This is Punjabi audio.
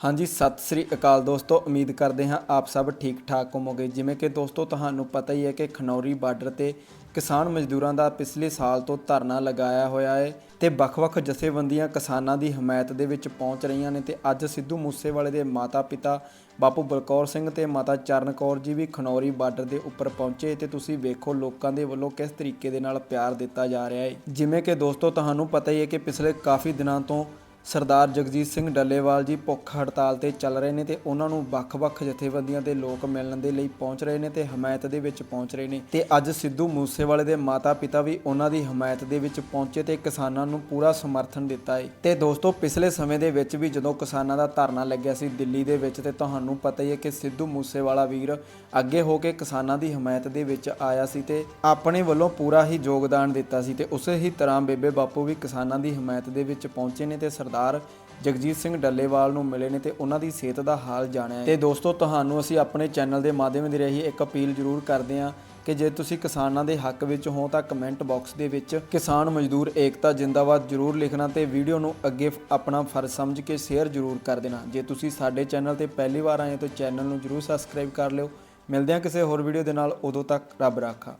ਹਾਂਜੀ, ਸਤਿ ਸ੍ਰੀ ਅਕਾਲ ਦੋਸਤੋ। ਉਮੀਦ ਕਰਦੇ ਹਾਂ ਆਪ ਸਭ ਠੀਕ ਠਾਕ ਹੋਵੋਗੇ। ਜਿਵੇਂ ਕਿ ਦੋਸਤੋ, ਤੁਹਾਨੂੰ ਪਤਾ ਹੀ ਹੈ ਕਿ ਖਨੌਰੀ ਬਾਰਡਰ ਤੇ ਕਿਸਾਨ ਮਜ਼ਦੂਰਾਂ ਦਾ ਪਿਛਲੇ ਸਾਲ ਤੋਂ ਧਰਨਾ ਲਗਾਇਆ ਹੋਇਆ ਹੈ ਤੇ ਵੱਖ-ਵੱਖ ਜਥੇਬੰਦੀਆਂ ਕਿਸਾਨਾਂ ਦੀ ਹਮਾਇਤ ਦੇ ਵਿੱਚ ਪਹੁੰਚ ਰਹੀਆਂ ਨੇ ਤੇ ਅੱਜ ਸਿੱਧੂ ਮੂਸੇਵਾਲੇ ਦੇ ਮਾਤਾ-ਪਿਤਾ ਬਾਪੂ ਬਲਕੌਰ ਸਿੰਘ ਤੇ ਮਾਤਾ ਚਰਨ ਕੌਰ ਜੀ ਵੀ ਖਨੌਰੀ ਬਾਰਡਰ ਦੇ ਉੱਪਰ ਪਹੁੰਚੇ ਤੇ ਤੁਸੀਂ ਵੇਖੋ ਲੋਕਾਂ ਦੇ ਵੱਲੋਂ ਕਿਸ ਤਰੀਕੇ ਦੇ ਨਾਲ ਪਿਆਰ ਦਿੱਤਾ ਜਾ ਰਿਹਾ ਹੈ। ਜਿਵੇਂ ਕਿ ਦੋਸਤੋ, ਤੁਹਾਨੂੰ ਪਤਾ ਹੀ ਹੈ ਕਿ ਪਿਛਲੇ ਕਾਫੀ ਦਿਨਾਂ ਤੋਂ ਸਰਦਾਰ ਜਗਜੀਤ ਸਿੰਘ ਡੱਲੇਵਾਲ ਜੀ ਭੁੱਖ ਹੜਤਾਲ ਤੇ ਚੱਲ ਰਹੇ ਨੇ ਤੇ ਉਹਨਾਂ ਨੂੰ ਵੱਖ-ਵੱਖ ਜਥੇਬੰਦੀਆਂ ਦੇ ਲੋਕ ਮਿਲਣ ਦੇ ਲਈ ਪਹੁੰਚ ਰਹੇ ਨੇ ਤੇ ਹਮਾਇਤ ਦੇ ਵਿੱਚ ਪਹੁੰਚ ਰਹੇ ਨੇ। ਤੇ ਅੱਜ ਸਿੱਧੂ ਮੂਸੇਵਾਲੇ ਦੇ ਮਾਤਾ-ਪਿਤਾ ਵੀ ਉਹਨਾਂ ਦੀ ਹਮਾਇਤ ਦੇ ਵਿੱਚ ਪਹੁੰਚੇ ਤੇ ਕਿਸਾਨਾਂ ਨੂੰ ਪੂਰਾ ਸਮਰਥਨ ਦਿੱਤਾ ਹੈ ਤੇ ਦੋਸਤੋ, ਪਿਛਲੇ ਸਮੇਂ ਦੇ ਵਿੱਚ ਵੀ ਜਦੋਂ ਕਿਸਾਨਾਂ ਦਾ ਧਰਨਾ ਲੱਗਿਆ ਸੀ ਦਿੱਲੀ ਦੇ ਵਿੱਚ ਤੇ ਤੁਹਾਨੂੰ ਪਤਾ ਹੀ ਹੈ ਕਿ ਸਿੱਧੂ ਮੂਸੇਵਾਲਾ ਵੀਰ ਅੱਗੇ ਹੋ ਕੇ ਕਿਸਾਨਾਂ ਦੀ ਹਮਾਇਤ ਦੇ ਵਿੱਚ ਆਇਆ ਸੀ ਤੇ ਆਪਣੇ ਵੱਲੋਂ ਪੂਰਾ ਹੀ ਯੋਗਦਾਨ ਦਿੱਤਾ ਸੀ ਤੇ ਉਸੇ ਹੀ ਤਰ੍ਹਾਂ ਬੇਬੇ ਬਾਪੂ ਵੀ ਕਿਸਾਨਾਂ ਦੀ ਹਮਾਇਤ ਦੇ ਵਿੱਚ ਪਹੁੰਚੇ ਨੇ ਤੇ ਸਰਦਾਰ ਜਗਜੀਤ ਸਿੰਘ ਡੱਲੇਵਾਲ ਨੂੰ ਮਿਲੇ ਨੇ ਤੇ ਉਹਨਾਂ ਦੀ ਸਿਹਤ ਦਾ ਹਾਲ ਜਾਣਿਆ ਹੈ। ਤੇ ਦੋਸਤੋ, ਤੁਹਾਨੂੰ ਅਸੀਂ ਆਪਣੇ ਚੈਨਲ ਦੇ ਮਾਧਿਅਮ ਦੇ ਰਾਹੀਂ ਇੱਕ ਅਪੀਲ ਜ਼ਰੂਰ ਕਰਦੇ ਹਾਂ ਕਿ ਜੇ ਤੁਸੀਂ ਕਿਸਾਨਾਂ ਦੇ ਹੱਕ ਵਿੱਚ ਹੋ ਤਾਂ ਕਮੈਂਟ ਬਾਕਸ ਦੇ ਵਿੱਚ ਕਿਸਾਨ ਮਜ਼ਦੂਰ ਏਕਤਾ ਜਿੰਦਾਬਾਦ ਜ਼ਰੂਰ ਲਿਖਣਾ ਤੇ ਵੀਡੀਓ ਨੂੰ ਅੱਗੇ ਆਪਣਾ ਫਰਜ਼ ਸਮਝ ਕੇ ਸ਼ੇਅਰ ਜ਼ਰੂਰ ਕਰ ਦੇਣਾ। ਜੇ ਤੁਸੀਂ ਸਾਡੇ ਚੈਨਲ ਤੇ ਪਹਿਲੀ ਵਾਰ ਆਏ ਹੋ ਤਾਂ ਚੈਨਲ ਨੂੰ ਜ਼ਰੂਰ ਸਬਸਕ੍ਰਾਈਬ ਕਰ ਲਿਓ। ਮਿਲਦੇ ਹਾਂ ਕਿਸੇ ਹੋਰ ਵੀਡੀਓ ਦੇ ਨਾਲ। ਉਦੋਂ ਤੱਕ ਰੱਬ ਰਾਖਾ।